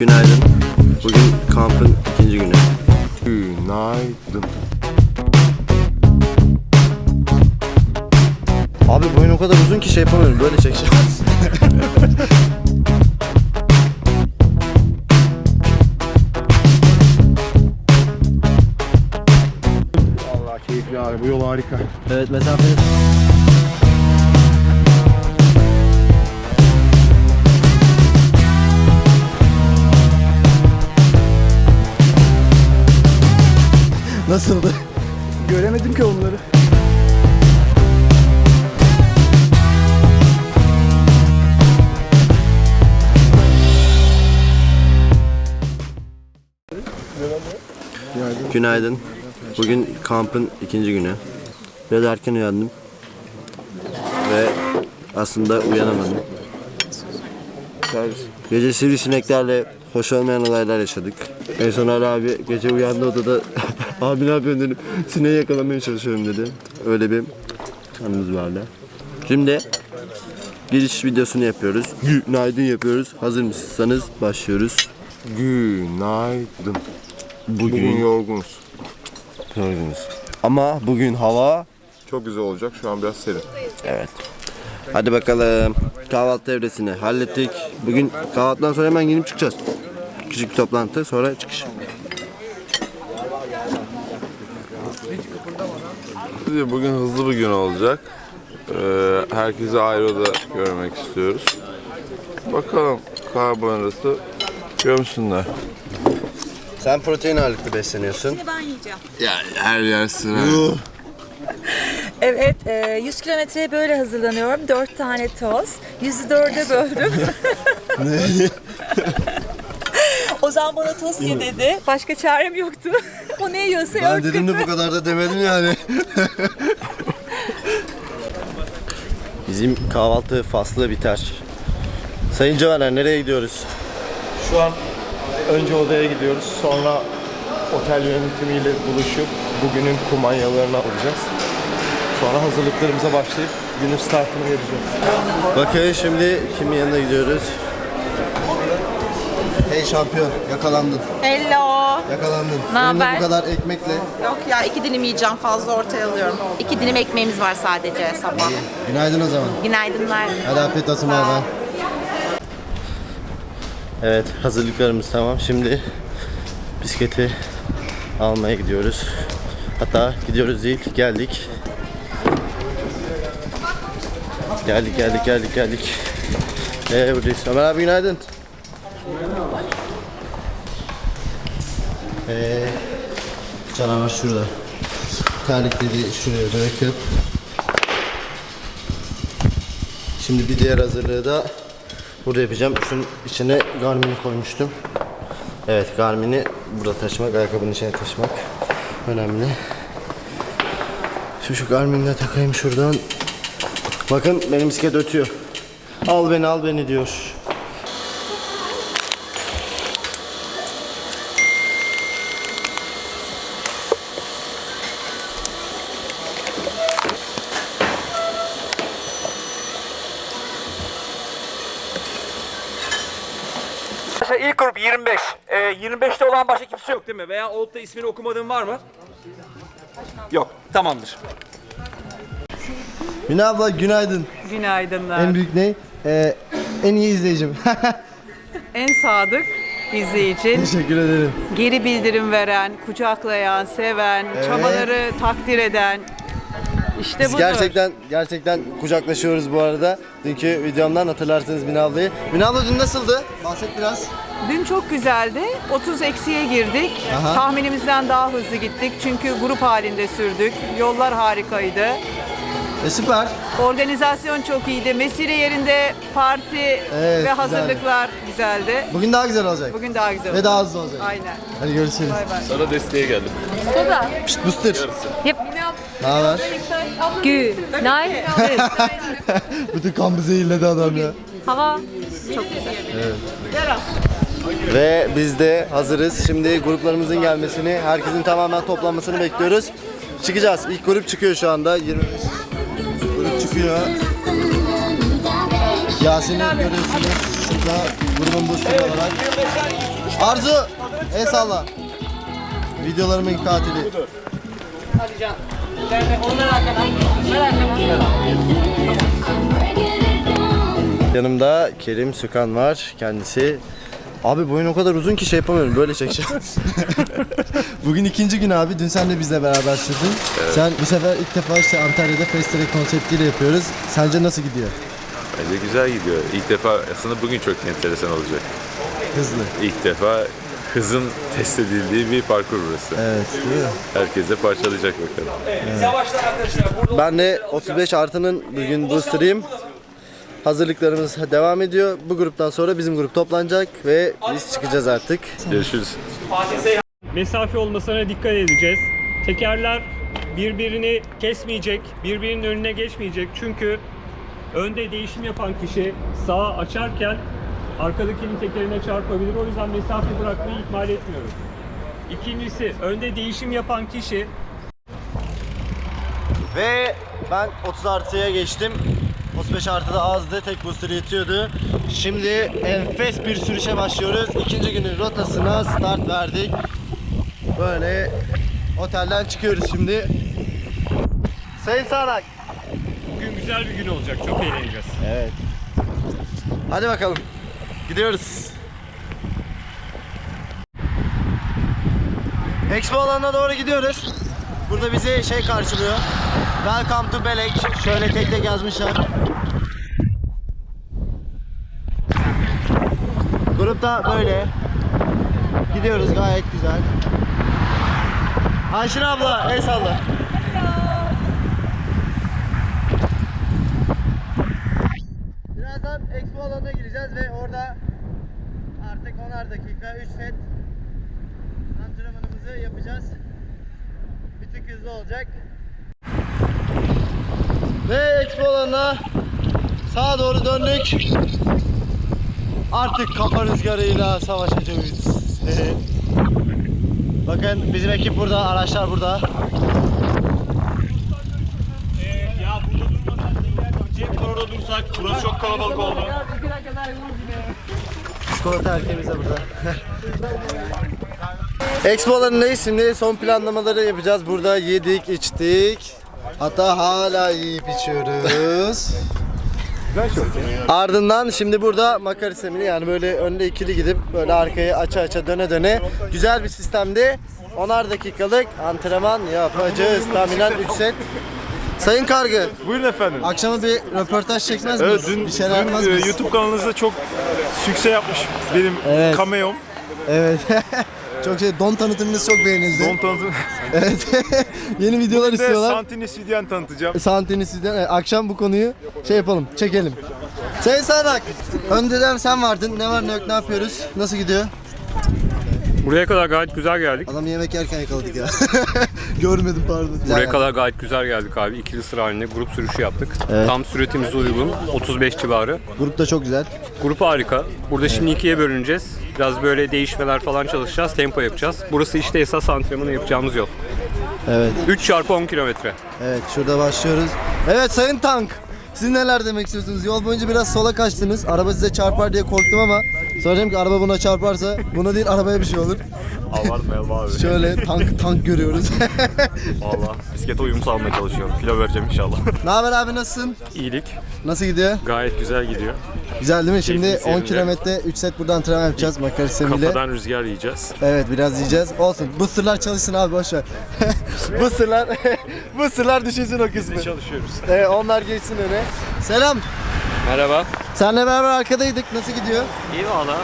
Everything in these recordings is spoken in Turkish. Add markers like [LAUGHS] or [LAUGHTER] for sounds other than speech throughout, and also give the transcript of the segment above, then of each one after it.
Günaydın. Bugün kampın ikinci günü. Günaydın. Abi boyun o kadar uzun ki şey yapamıyorum. Böyle çekeceğim. Vallahi keyifli abi. Bu yol harika. evet mesafe. Nasıldı? Göremedim ki onları. Günaydın. Bugün kampın ikinci günü. Biraz erken uyandım. Ve aslında uyanamadım. Gece sivrisineklerle hoş olmayan olaylar yaşadık. En son Ali abi gece uyandı odada [LAUGHS] abi ne yapıyorsun dedim. Sineği yakalamaya çalışıyorum dedi. Öyle bir anımız vardı. Şimdi giriş videosunu yapıyoruz. Günaydın yapıyoruz. Hazır mısınız? Başlıyoruz. Günaydın. Bugün, Bugün yorgunuz. yorgunuz. Ama bugün hava Çok güzel olacak. Şu an biraz serin. Evet. Hadi bakalım. Kahvaltı evresini hallettik. Bugün kahvaltıdan sonra hemen giyinip çıkacağız. Küçük bir toplantı sonra çıkış. Bugün hızlı bir gün olacak. Ee, herkese ayrı oda görmek istiyoruz. Bakalım karbonhidratı gömsünler. Sen protein ağırlıklı besleniyorsun. ben yiyeceğim. Yani her yer sıra. [LAUGHS] Evet, e, 100 kilometreye böyle hazırlanıyorum. 4 tane toz. 100'ü 4'e böldüm. [LAUGHS] Ozan bana tost ye dedi. Başka çarem yoktu. [LAUGHS] o ne yiyorsa Ben dedim de bu kadar da demedim yani. [LAUGHS] Bizim kahvaltı faslı biter. Sayın Caner nereye gidiyoruz? Şu an önce odaya gidiyoruz. Sonra otel yönetimiyle buluşup bugünün kumanyalarını alacağız. Sonra hazırlıklarımıza başlayıp günün startını vereceğiz. Bakın şimdi kimin yanına gidiyoruz? Hey şampiyon yakalandın. Hello. Yakalandın. Ne haber? bu kadar ekmekle. Yok ya iki dilim yiyeceğim fazla ortaya alıyorum. İki dilim ekmeğimiz var sadece sabah. Günaydın o zaman. Günaydınlar. Hadi afiyet olsun baba. Evet hazırlıklarımız tamam. Şimdi bisikleti almaya gidiyoruz. Hatta gidiyoruz değil geldik. Geldik geldik geldik geldik. Ee buradayız. Ömer abi günaydın. Ee, canavar şurada. Terlikleri şuraya bırakıp Şimdi bir diğer hazırlığı da burada yapacağım. Şunun içine Garmin'i koymuştum. Evet Garmin'i burada taşımak, ayakkabının içine taşımak önemli. Şimdi şu Garmin'i de takayım şuradan. Bakın benim bisiklet ötüyor. Al beni al beni diyor. 25. Ee, 25'te olan başka kimse yok değil mi? Veya olup da ismini okumadığın var mı? Yok. Tamamdır. Mine abla günaydın. Günaydınlar. En büyük ne? Ee, en iyi izleyicim. [LAUGHS] En sadık izleyici, Teşekkür ederim. geri bildirim veren, kucaklayan, seven, çabaları takdir eden. İşte Biz budur. gerçekten gerçekten kucaklaşıyoruz bu arada. Dünkü videomdan hatırlarsınız Mine ablayı. Mine abla dün nasıldı? Bahset biraz. Dün çok güzeldi. 30 eksiye girdik. Aha. Tahminimizden daha hızlı gittik. Çünkü grup halinde sürdük. Yollar harikaydı. E süper. Organizasyon çok iyiydi. Mesire yerinde parti Evet, ve hazırlıklar güzeldi. Bugün daha güzel olacak. Bugün daha güzel Ve olacak. daha hızlı olacak. Aynen. Hadi görüşürüz. Sana desteğe geldim. Pişt Booster. Ne haber? Günaydın. [LAUGHS] Bütün kampı zehirledi adam ya. Hava çok güzel. Ve biz de hazırız. Şimdi gruplarımızın gelmesini, herkesin tamamen toplanmasını bekliyoruz. Çıkacağız. İlk grup çıkıyor şu anda. 25 grup çıkıyor. Yasin'i görüyorsunuz. Şurada grubun booster olarak. Arzu, el salla. Videolarımın katili. Yanımda Kerim Sükan var. Kendisi Abi boyun o kadar uzun ki şey yapamıyorum. Böyle çekeceğim. [LAUGHS] Bugün ikinci gün abi. Dün sen de bizle beraber sürdün. Sen bu sefer ilk defa işte Antalya'da Festere konseptiyle yapıyoruz. Sence nasıl gidiyor? Bence güzel gidiyor. İlk defa aslında bugün çok enteresan olacak. Hızlı. İlk defa hızın test edildiği bir parkur burası. Evet değil mi? Herkes de parçalayacak bakalım. Yavaşlar arkadaşlar. Burada Ben de 35 artının bugün booster'ıyım. Hazırlıklarımız devam ediyor. Bu gruptan sonra bizim grup toplanacak ve biz çıkacağız artık. Görüşürüz. Fatih Seyhan. mesafe olmasına dikkat edeceğiz. Tekerler birbirini kesmeyecek, birbirinin önüne geçmeyecek. Çünkü önde değişim yapan kişi sağa açarken arkadakinin tekerine çarpabilir. O yüzden mesafe bırakmayı ihmal etmiyoruz. İkincisi, önde değişim yapan kişi Ve ben 30 artıya geçtim. 35 artıda azdı. Tek booster yetiyordu. Şimdi enfes bir sürüşe başlıyoruz. İkinci günün rotasına start verdik. Böyle otelden çıkıyoruz şimdi. Sayın Sağnak. bugün güzel bir gün olacak. Çok eğleneceğiz. Evet. Hadi bakalım. Gidiyoruz. Expo alanına doğru gidiyoruz. Burada bizi şey karşılıyor. Welcome to Belek. Şöyle tek tek yazmışlar. Grupta böyle. Gidiyoruz gayet güzel. Ayşin abla el salla. Birazdan expo alanına gireceğiz ve orada artık 10'ar dakika 3 set yapacağız. Bir tık hızlı olacak. Ve expo alanına sağa doğru döndük. Artık kafa rüzgarıyla savaşacağız. Bakın bizim ekip burada, araçlar burada. Ya burada durmadan Cep orada dursak burası çok kalabalık oldu. Çikolata erkeğimiz de burada. [LAUGHS] Expo alanındayız. Şimdi son planlamaları yapacağız. Burada yedik, içtik. Hatta hala yiyip içiyoruz. Ardından şimdi burada makar sistemini yani böyle önde ikili gidip böyle arkaya aça aça döne döne güzel bir sistemde 10'ar dakikalık antrenman yapacağız. Tahminen 3 set. Sayın Kargı, Buyurun efendim. akşama bir röportaj çekmez miyiz? Evet dün, bir şeyler dün, yapmaz e, mıyız? YouTube kanalınızda çok sükse yapmış benim Evet. cameo'm. Evet. [LAUGHS] Çok şey don tanıtımınız çok beğenildi. Don tanıtım. [LAUGHS] Evet. [LAUGHS] Yeni videolar de istiyorlar. Santini Sidyen tanıtacağım. Santini sizden evet, akşam bu konuyu şey yapalım, çekelim. Sayın Sadak, önceden sen vardın. Ne var ne yok ne yapıyoruz? Nasıl gidiyor? Buraya kadar gayet güzel geldik. Adam yemek yerken yakaladık ya. [LAUGHS] Görmedim pardon. Buraya kadar gayet güzel geldik abi. İkili sıra halinde grup sürüşü yaptık. Evet. Tam süretimize uygun. 35 civarı. Grup da çok güzel. Grup harika. Burada şimdi ikiye bölüneceğiz. Biraz böyle değişmeler falan çalışacağız. Tempo yapacağız. Burası işte esas antrenmanı yapacağımız yol. Evet. 3 çarpı 10 kilometre. Evet şurada başlıyoruz. Evet Sayın Tank. Siz neler demek istiyorsunuz? Yol boyunca biraz sola kaçtınız. Araba size çarpar diye korktum ama sonra dedim ki araba buna çarparsa buna değil arabaya bir şey olur. Abartmayalım abi. Şöyle tank tank görüyoruz. [LAUGHS] Valla bisiklete uyum sağlamaya çalışıyorum. Kilo vereceğim inşallah. [LAUGHS] ne haber abi nasılsın? İyilik. Nasıl gidiyor? Gayet güzel gidiyor. Güzel değil mi? Şimdi Keyifli 10 seyirler. kilometre 3 set burada antrenman yapacağız makara sistemiyle. Kafadan rüzgar yiyeceğiz. Evet biraz yiyeceğiz. Olsun. Bu sırlar çalışsın abi boş ver. bu sırlar bu sırlar düşünsün o kısmı. Çalışıyoruz. Evet, onlar geçsin öne. Selam. Merhaba. Senle beraber arkadaydık. Nasıl gidiyor? İyi valla.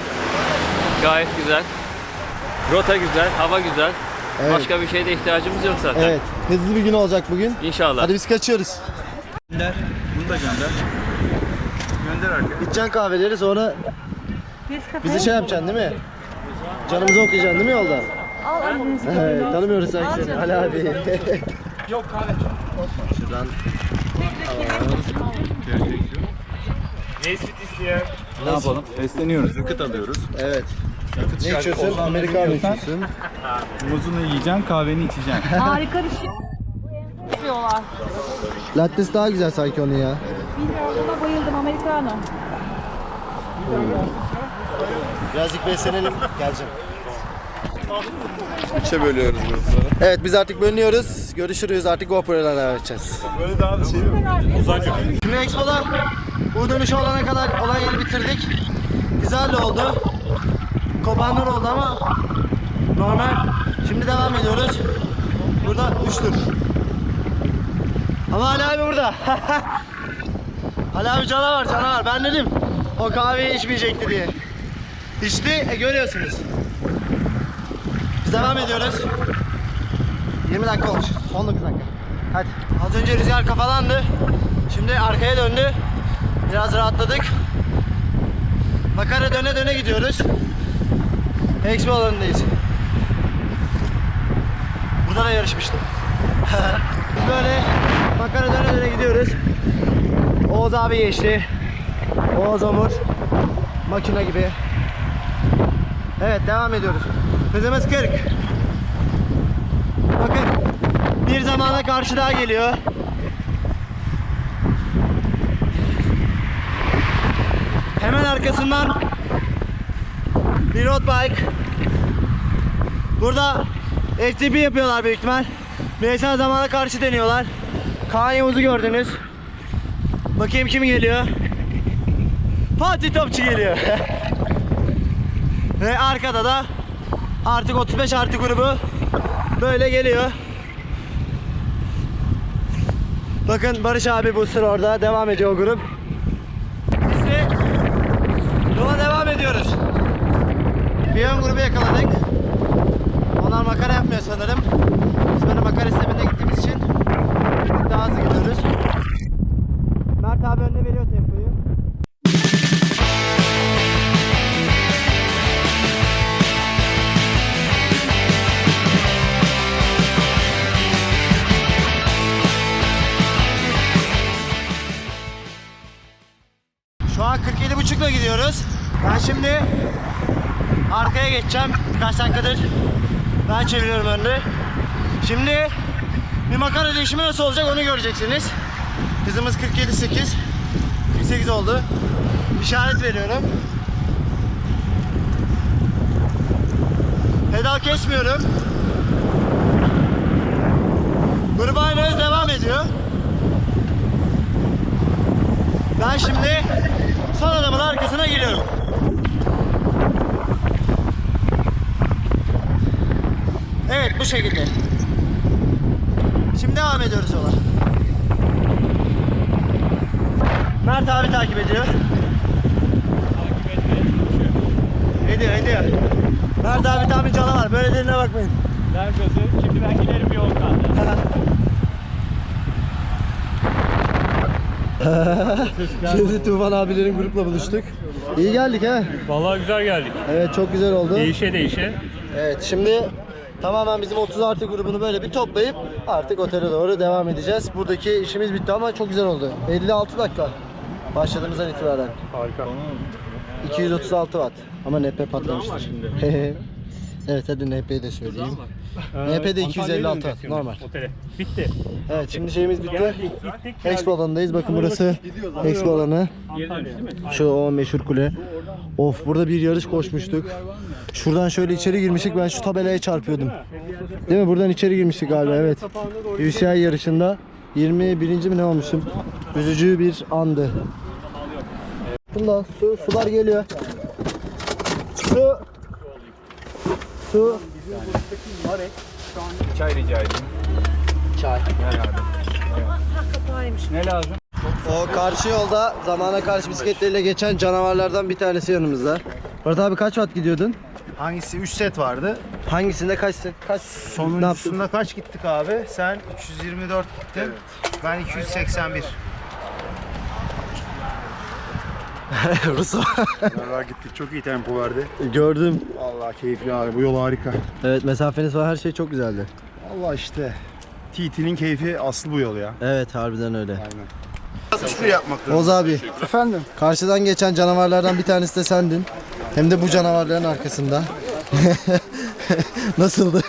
Gayet güzel. Rota güzel, hava güzel. Evet. Başka bir şeye de ihtiyacımız yok zaten. Evet. Hızlı bir gün olacak bugün. İnşallah. Hadi biz kaçıyoruz. Gönder. Bunu da gönder. Gönder arkaya. İçeceksin kahveleri sonra bizi şey yapacaksın değil mi? Canımızı okuyacaksın değil mi yolda? Evet, tanımıyoruz sanki seni. Ali abi. Yok kahve. Şuradan Nesbit isteyen. Ne yapalım? Besleniyoruz, yakıt alıyoruz. evet. Ne içiyorsun? Amerikano içiyorsun. Muzunu yiyeceksin, kahveni içeceksin. [LAUGHS] Harika bir şey. Lattes daha güzel sanki onun ya. Bilmiyorum ona bayıldım Americano. Birazcık beslenelim. Geleceğim. Üçe bölüyoruz grupları. Evet biz artık bölünüyoruz. Görüşürüz artık GoPro'larla devam edeceğiz. Böyle daha da şey mi? Şimdi Expo'da bu dönüşü olana kadar olan yeri bitirdik. Güzel de oldu. Kopanlar oldu ama normal. Şimdi devam ediyoruz. Burada 3 tur. Ama Ali abi burada. [LAUGHS] Ali abi canavar canavar. Ben dedim o kahveyi içmeyecekti diye. İçti e, görüyorsunuz. Devam ediyoruz. 20 dakika olmuş. 19 dakika. Hadi. Az önce rüzgar kafalandı. Şimdi arkaya döndü. Biraz rahatladık. Makara döne döne gidiyoruz. Expo alanındayız. Burada da yarışmıştım. [LAUGHS] Böyle makara döne döne gidiyoruz. Oğuz abi geçti. Oğuz Omur. Makine gibi. Evet devam ediyoruz. Hızımız 40. Bakın bir zamana karşı daha geliyor. Hemen arkasından bir road bike. Burada FTP yapıyorlar büyük ihtimal. Bireysel zamana karşı deniyorlar. Kaan Yavuz'u gördünüz. Bakayım kim geliyor. Fatih Topçu geliyor. [LAUGHS] Ve arkada da artık 35 artı grubu böyle geliyor. Bakın Barış abi bu sıra orada devam ediyor o grup. Biz de yola devam ediyoruz. Bir ön grubu yakaladık. Onlar makara yapmıyor sanırım. Biz böyle makara sisteminde gittiğimiz için daha hızlı gidiyoruz. Mert abi önüne veriyor tempoyu. Gidiyoruz. Ben şimdi arkaya geçeceğim. Kaç dakikadır ben çeviriyorum önünü. Şimdi bir makara değişimi nasıl olacak onu göreceksiniz. Hızımız 47.8. 48 oldu. İşaret veriyorum. Pedal kesmiyorum. Grup aynı devam ediyor. Ben şimdi son adamın arkasına geliyorum. Evet bu şekilde. Şimdi devam ediyoruz yola. Mert abi takip ediyor. Ediyor ediyor. Mert abi tam bir canavar. Böyle dediğine bakmayın. Ver gözü. Şimdi ben giderim yoldan. [LAUGHS] [LAUGHS] Şimdi Tufan abilerin grupla buluştuk. İyi geldik ha. Vallahi güzel geldik. Evet çok güzel oldu. Değişe değişe. Evet şimdi tamamen bizim 30 artı grubunu böyle bir toplayıp artık otele doğru devam edeceğiz. Buradaki işimiz bitti ama çok güzel oldu. 56 dakika başladığımızdan itibaren. Harika. 236 watt ama NP patlamıştır. [LAUGHS] evet hadi NP'yi de söyleyeyim. NP'de 256 watt normal. Otele. Bitti. Evet şimdi şeyimiz bitti. Expo alanındayız. Bakın burası Expo alanı. Şu o meşhur kule. Of burada bir yarış koşmuştuk. Şuradan şöyle içeri girmiştik. Ben şu tabelaya çarpıyordum. Değil mi? Buradan içeri girmiştik galiba. Evet. UCI yarışında 21. mi ne olmuşum? Üzücü bir andı. Bunda su, sular geliyor. Su. Su. Çay rica edeyim. Çay. Ne lazım? O karşı yolda zamana karşı bisikletleriyle geçen canavarlardan bir tanesi yanımızda. Murat abi kaç watt gidiyordun? Hangisi? 3 set vardı. Hangisinde kaç set? Kaç? Sonuncusunda kaç gittik abi? Sen 324 gittin. Ben 281. [LAUGHS] Russo. Beraber gittik çok iyi tempo verdi. Gördüm. Allah keyifli abi bu yol harika. Evet mesafeniz falan her şey çok güzeldi. Allah işte. TT'nin keyfi aslı bu yol ya. Evet harbiden öyle. Hiçbir yapmak Oğuz abi Efendim? karşıdan geçen canavarlardan bir tanesi de sendin. Hem de bu canavarların arkasında. [LAUGHS] Nasıldı?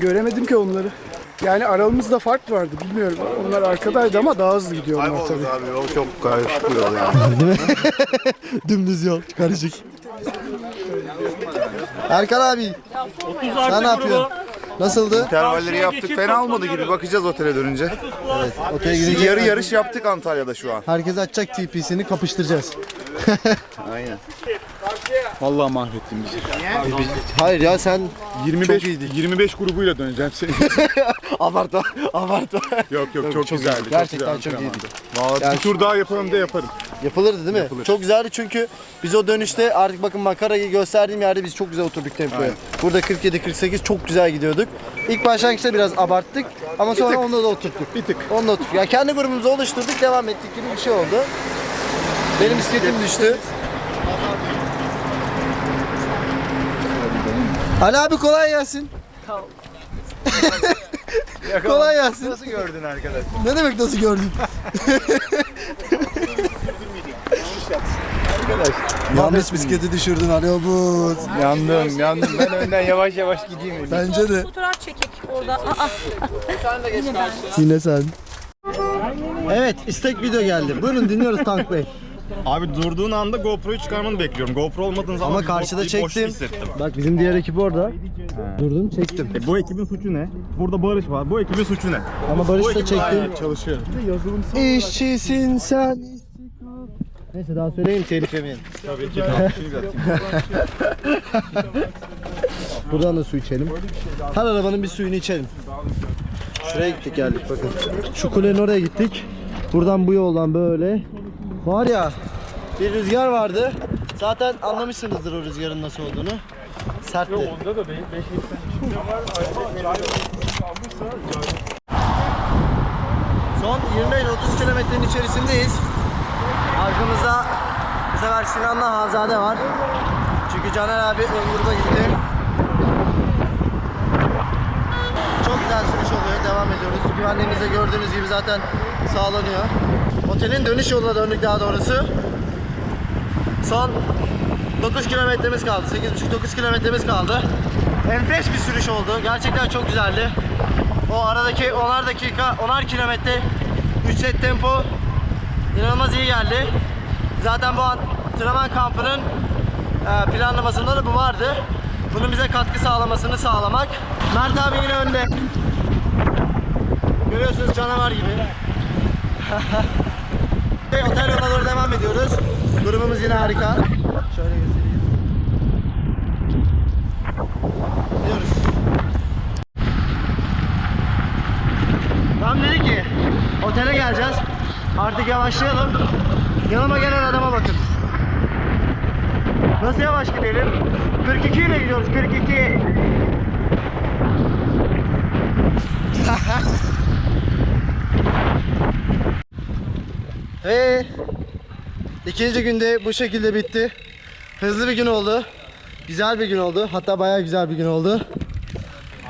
Göremedim ki onları. Yani aramızda fark vardı bilmiyorum. Onlar arkadaydı ama daha hızlı gidiyorlar Kaybolduk tabii. abi yol çok karışık bir yol yani. [LAUGHS] [LAUGHS] Dümdüz yol karışık. Erkan abi 30 sen ne yapıyorsun? Nasıldı? Intervalleri yaptık. Fena olmadı gibi. Bakacağız otele dönünce. Otele gidince Yarı yarış yaptık Antalya'da şu an. herkes açacak TP'sini kapıştıracağız. [LAUGHS] Aynen. Vallahi mahvettin bizi. Hayır ya sen 25 25 grubuyla döneceğim seni. [LAUGHS] abartma abartma. yok yok çok, güzeldi. Gerçekten güzel çok iyiydi. Vallahi Yani bir tur daha yapalım da yaparım. Yapılırdı değil mi? Çok güzeldi çünkü biz o dönüşte artık bakın makarayı gösterdiğim yerde biz çok güzel oturduk tempoya. Aynen. Burada 47-48 çok güzel gidiyorduk. İlk başlangıçta biraz abarttık ama sonra onda da oturttuk. Bir tık. Onda oturttuk. Yani kendi grubumuzu oluşturduk devam ettik gibi bir şey oldu. Benim bisikletim düştü. Ali abi kolay gelsin. [LAUGHS] kolay gelsin. Nasıl gördün arkadaş? Ne demek nasıl gördün? Yanlış bisikleti düşürdün Ali Obuz. Yandım yandım. Ben önden yavaş yavaş gideyim. Bence de. Fotoğraf çekik orada. Aa, Yine sen. Evet istek video geldi. Buyurun dinliyoruz Tank Bey. Abi durduğun anda GoPro'yu çıkarmanı bekliyorum. GoPro olmadığın zaman Ama karşıda bir boş çektim. hissettim. Bak bizim diğer ekip orada. Durdum çektim. E, bu ekibin suçu ne? Burada Barış var. Bu ekibin suçu ne? Ama Bu Barış da ekip daha çektim. iyi çalışıyor. İşçisin sen. Neyse daha söyleyin telif yemeyin. Tabii ki. [LAUGHS] Buradan da su içelim. Her arabanın bir suyunu içelim. Şuraya gittik geldik bakın. Şu kulenin oraya gittik. Buradan bu yoldan böyle. Var ya bir rüzgar vardı. Zaten anlamışsınızdır o rüzgarın nasıl olduğunu. Sertti. Onda da 5 Son 25-30 kilometrenin içerisindeyiz. Arkamızda bu sefer Sinan'la Hazade var. Çünkü Caner abi ön gruba gitti. Çok güzel sürüş oluyor. Devam ediyoruz. Güvenliğimiz de gördüğünüz gibi zaten sağlanıyor. Otelin dönüş yoluna döndük daha doğrusu. Son 9 kilometremiz kaldı. 8,5-9 kilometremiz kaldı. Enfes bir sürüş oldu. Gerçekten çok güzeldi. O aradaki 10'ar dakika, 10'ar kilometre 3 set tempo inanılmaz iyi geldi. Zaten bu antrenman kampının e, planlamasında da bu vardı. Bunun bize katkı sağlamasını sağlamak. Mert abi yine önde. Görüyorsunuz canavar gibi. [LAUGHS] Ve Otel yoluna doğru devam ediyoruz. Grubumuz yine harika. Şöyle göstereyim. Gidiyoruz. Tam dedi ki otele geleceğiz. Artık yavaşlayalım. Yanıma gelen adama bakın. Nasıl yavaş gidelim? 42 ile gidiyoruz 42. [LAUGHS] Ve ikinci günde bu şekilde bitti. Hızlı bir gün oldu. Güzel bir gün oldu. Hatta bayağı güzel bir gün oldu.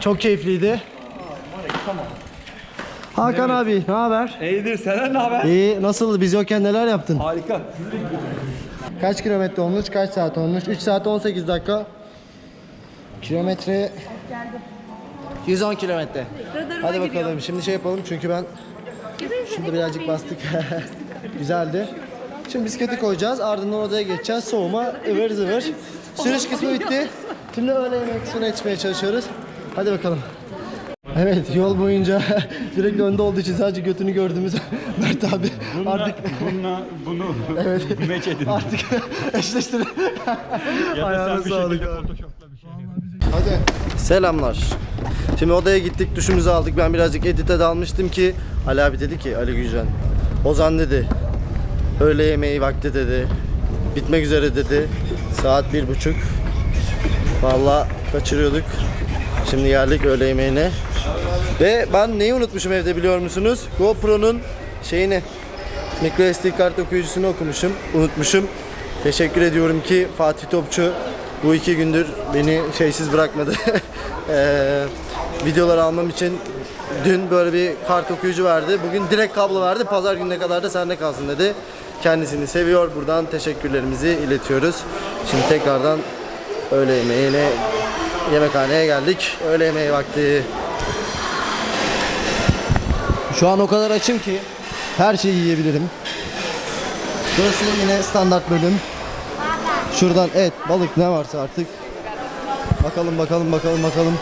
Çok keyifliydi. Hakan abi ne haber? İyidir senden ne haber? İyi. Nasıldı? Biz yokken neler yaptın? Harika. Kaç kilometre olmuş? Kaç saat olmuş? 3 saat 18 dakika. Kilometre 110 kilometre. Hadi bakalım. Şimdi şey yapalım çünkü ben şimdi birazcık bastık. [LAUGHS] Güzeldi. Şimdi bisikleti koyacağız. Ardından odaya geçeceğiz. Soğuma ıvır zıvır. Sürüş kısmı bitti. Şimdi öğle yemek kısmına yetişmeye çalışıyoruz. Hadi bakalım. Evet yol boyunca [LAUGHS] sürekli önde olduğu için sadece götünü gördüğümüz [LAUGHS] Mert abi artık Bununla bunu [LAUGHS] evet meç edin. artık eşleştirin. Ayağına bir sağlık abi. Şey. Hadi. Selamlar. Şimdi odaya gittik, duşumuzu aldık. Ben birazcık edite dalmıştım ki Ali abi dedi ki Ali Gücan. Ozan dedi. Öğle yemeği vakti dedi. Bitmek üzere dedi. Saat bir buçuk. Vallahi kaçırıyorduk. Şimdi geldik öğle yemeğine. Ve ben neyi unutmuşum evde biliyor musunuz? GoPro'nun şeyini micro SD kart okuyucusunu okumuşum, unutmuşum. Teşekkür ediyorum ki Fatih Topçu bu iki gündür beni şeysiz bırakmadı. Eee [LAUGHS] videolar almam için dün böyle bir kart okuyucu verdi. Bugün direkt kablo verdi. Pazar gününe kadar da sende kalsın dedi. Kendisini seviyor. Buradan teşekkürlerimizi iletiyoruz. Şimdi tekrardan öğle yemeğine yemekhaneye geldik. Öğle yemeği vakti. Şu an o kadar açım ki her şeyi yiyebilirim. Burası yine standart bölüm. Şuradan et, balık ne varsa artık Bakalım bakalım bakalım bakalım.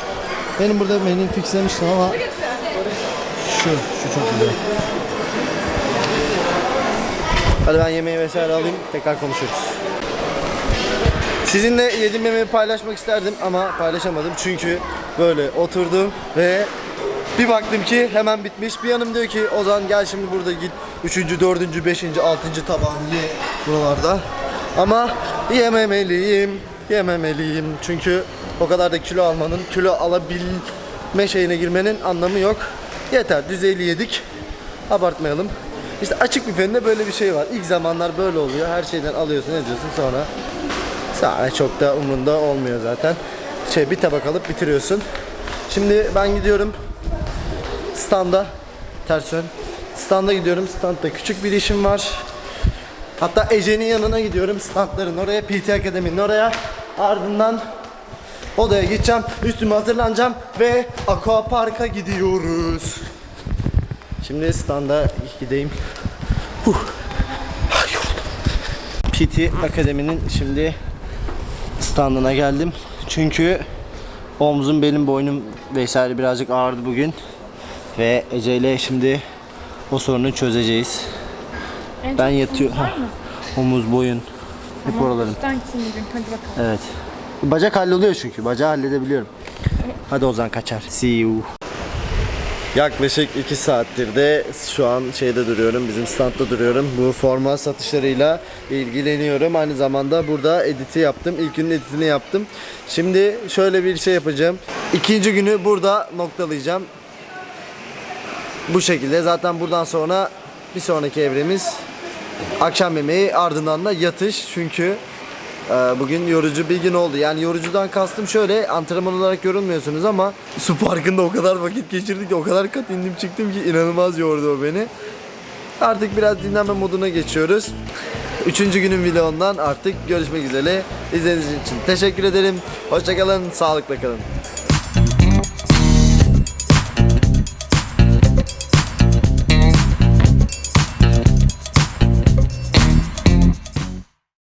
Benim burada menüyü fixlemiştim ama şu, şu çok güzel. Hadi ben yemeği vesaire alayım tekrar konuşuruz. Sizinle yediğim yemeği paylaşmak isterdim ama paylaşamadım çünkü böyle oturdum ve bir baktım ki hemen bitmiş. Bir yanım diyor ki Ozan gel şimdi burada git 3. 4. 5. 6. tabağını ye buralarda. Ama yememeliyim, yememeliyim. Çünkü o kadar da kilo almanın, kilo alabilme şeyine girmenin anlamı yok. Yeter düzeyli yedik. Abartmayalım. İşte açık büfede böyle bir şey var. İlk zamanlar böyle oluyor. Her şeyden alıyorsun, ediyorsun sonra Sonra çok da umrunda olmuyor zaten. Şey bir tabak alıp bitiriyorsun. Şimdi ben gidiyorum standa ters yön. Standa gidiyorum. Standda küçük bir işim var. Hatta Ece'nin yanına gidiyorum. Standların oraya, PT Akademi'nin oraya. Ardından odaya gideceğim. Üstümü hazırlanacağım ve Aqua Park'a gidiyoruz. Şimdi standa gideyim. Huh. Ah, yoruldum. PT Akademi'nin şimdi standına geldim. Çünkü omzum, belim, boynum vesaire birazcık ağrıdı bugün. Ve Ece ile şimdi o sorunu çözeceğiz. ben yatıyorum. Omuz, boyun. Hep oralarım. Evet. Bacak halloluyor çünkü. Bacağı halledebiliyorum. Hadi Ozan kaçar. See you. Yaklaşık 2 saattir de şu an şeyde duruyorum, bizim standta duruyorum. Bu forma satışlarıyla ilgileniyorum. Aynı zamanda burada editi yaptım. İlk günün editini yaptım. Şimdi şöyle bir şey yapacağım. İkinci günü burada noktalayacağım. Bu şekilde. Zaten buradan sonra bir sonraki evremiz akşam yemeği ardından da yatış. Çünkü Bugün yorucu bir gün oldu. Yani yorucudan kastım şöyle antrenman olarak yorulmuyorsunuz ama su parkında o kadar vakit geçirdik ki o kadar kat indim çıktım ki inanılmaz yordu o beni. Artık biraz dinlenme moduna geçiyoruz. Üçüncü günün vlogundan artık görüşmek üzere. İzlediğiniz için teşekkür ederim. Hoşçakalın, sağlıkla kalın.